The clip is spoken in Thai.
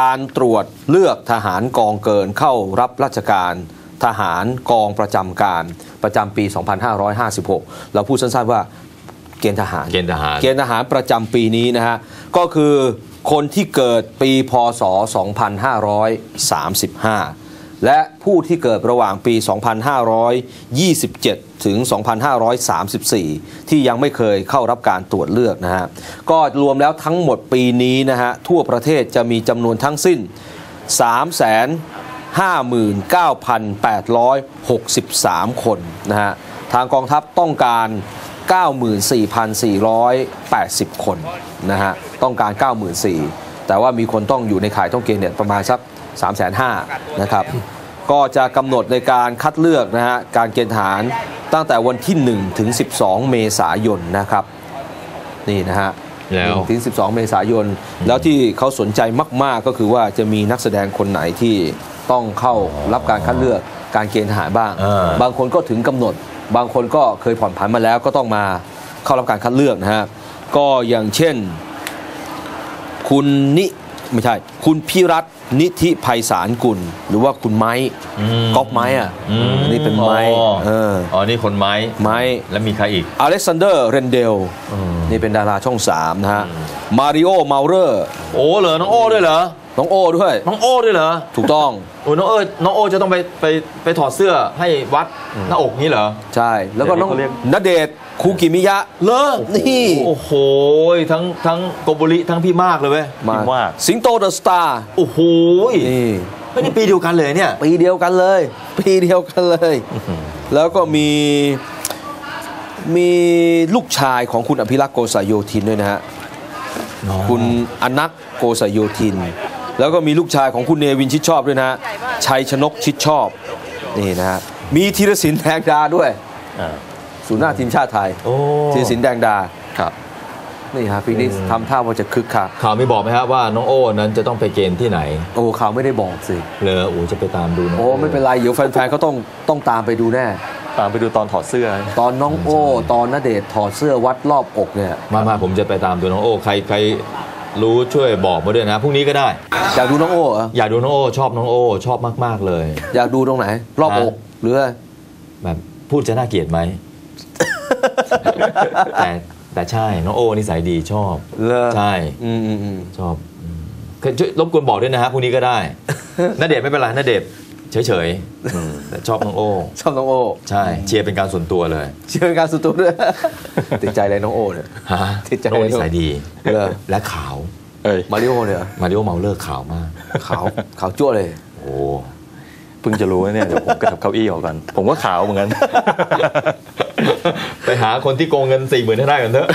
การตรวจเลือกทหารกองเกินเข้ารับราชการทหารกองประจำการประจำปี 2556 เราพูดสั้นๆว่าเกณฑ์ทหาร เกณฑ์ทหาร เกณฑ์ทหารประจำปีนี้นะฮะ ก็คือคนที่เกิดปีพศ 2535 และผู้ที่เกิดระหว่างปี 2527 ถึง 2534 ที่ยังไม่เคยเข้ารับการตรวจเลือกนะฮะ ก็รวมแล้วทั้งหมดปีนี้นะฮะ ทั่วประเทศจะมีจำนวนทั้งสิ้น 359,863 คนนะฮะ ทางกองทัพต้องการ 94,480 คนนะฮะ ต้องการ 94,000 แต่ว่ามีคนต้องอยู่ในข่ายต้องเกณฑ์เนี่ยประมาณสัก3,500,000นะครับ ก็จะกำหนดในการคัดเลือกนะฮะการเกณฑ์ทหารตั้งแต่วันที่ 1 ถึง 12 เมษายนนะครับ นี่นะฮะแล้ว1ถึง 12 เมษายน แล้วที่เขาสนใจมาก ๆ ก็คือว่าจะมีนักแสดงคนไหนที่ต้องเข้ารับการคัดเลือกการเกณฑ์ทหารบ้างอ่าบางคนก็ถึงกำหนด บางคนก็เคยผ่อนผันมาแล้วก็ต้องมาเข้ารับการคัดเลือกนะฮะก็อย่างเช่น คุณนิไม่ใช่ คุณพิรัตน์นิธิภัยสารกุล หรือว่าคุณไม้อืมก๊อฟไม้อะอืมอันนี้เป็นไม้อ๋อเอออ๋อนี่คนไม้ไม้แล้วมีใครอีกอเล็กซานเดอร์เรนเดลอืมนี่เป็นดาราช่อง3นะฮะมาริโอเมาเลอร์โอ้เหรอน้องโอ้ด้วยเหรอน้องโอ้ด้วยน้องโอ้ด้วยเหรอถูกต้องโอ้น้องเอ้ยน้องโอ้จะต้องไปไปไปถอดเสื้อให้วัดหน้าอกนี้เหรอใช่แล้วก็น้องเดี๋ยวนี้เขาเรียกณเดชน์ คูกิมิยะ เลอนี่ โอ้โห ทั้งทั้งโกโบริทั้งพี่มากเลยเว้ยมาพี่มาก สิงโตเดอะสตาร์ โอ้โหนี่เฮ้ยนี่ปีเดียวกันเลยเนี่ย ปีเดียวกันเลย ปีเดียวกันเลย แล้วก็มีมีลูกชายของคุณอภิรักษ์โกษโยธินด้วยนะฮะ คุณอนักโกษโยธิน แล้วก็มีลูกชายของคุณเนวินชิดชอบด้วยนะฮะ ชัยชนกชิดชอบ นี่นะฮะ มีธีรศิลป์แดงดาด้วยอ่า ศูนย์หน้าทีมชาติไทยโอ้ธีรศิลป์แดงดาครับนี่ฮะปีนี้ทำท่าว่าจะคึกคักข่าวไม่บอกไหมครับว่าน้องโอ้นั้นจะต้องไปเกณฑ์ที่ไหน โอ้ข่าวไม่ได้บอกสิเลยโอ้จะไปตามดูน้องโอ้ไม่เป็นไรเดี๋ยวแฟนๆเขาต้องต้องตามไปดูแน่ ตามไปดูตอนถอดเสื้อ ตอนน้องโอ้ ตอนนเดชน์ถอดเสื้อวัดรอบอกเนี่ยมามาผมจะไปตามดูน้องโอ้ใครใครรู้ช่วยบอกมาด้วยนะพรุ่งนี้ก็ได้ อยากดูน้องโอ้เหรออยากดูน้องโอ้ชอบน้องโอ้ชอบมากๆเลย อยากดูตรงไหน รอบอกฮะหรืออะไรแบบพูดจะน่าเกลียดไหม แต่แต่ใช่ น้องโอ้นิสัยดีชอบ เลอใช่ อืมอืมอืมชอบอืมเคยช่วยรบกวนบอกด้วยนะฮะพรุ่งนี้ก็ได้ นาเดชน์ไม่เป็นไรนาเดชน์เฉยๆอืมแต่ชอบน้องโอ้ชอบน้องโอ้ใช่ เชียร์เป็นการส่วนตัวเลยเชื่อการสุดตัวด้วยติดใจอะไรน้องโอ้เนี่ย ฮะติดใจน้องโอ้นิสัยดีเหรอและขาว เอ้ยมาริโอเนี่ยมาริโอเมาเลอร์ขาวมาก ขาวขาวจั่วเลย โอ้เพิ่งจะรู้นะเนี่ยเดี๋ยวผมกระทับเก้าอี้ออกกัน ผมก็ขาวเหมือนกัน ไปหาคนที่โกงเงินสี่หมื่นให้ได้กันเถอะ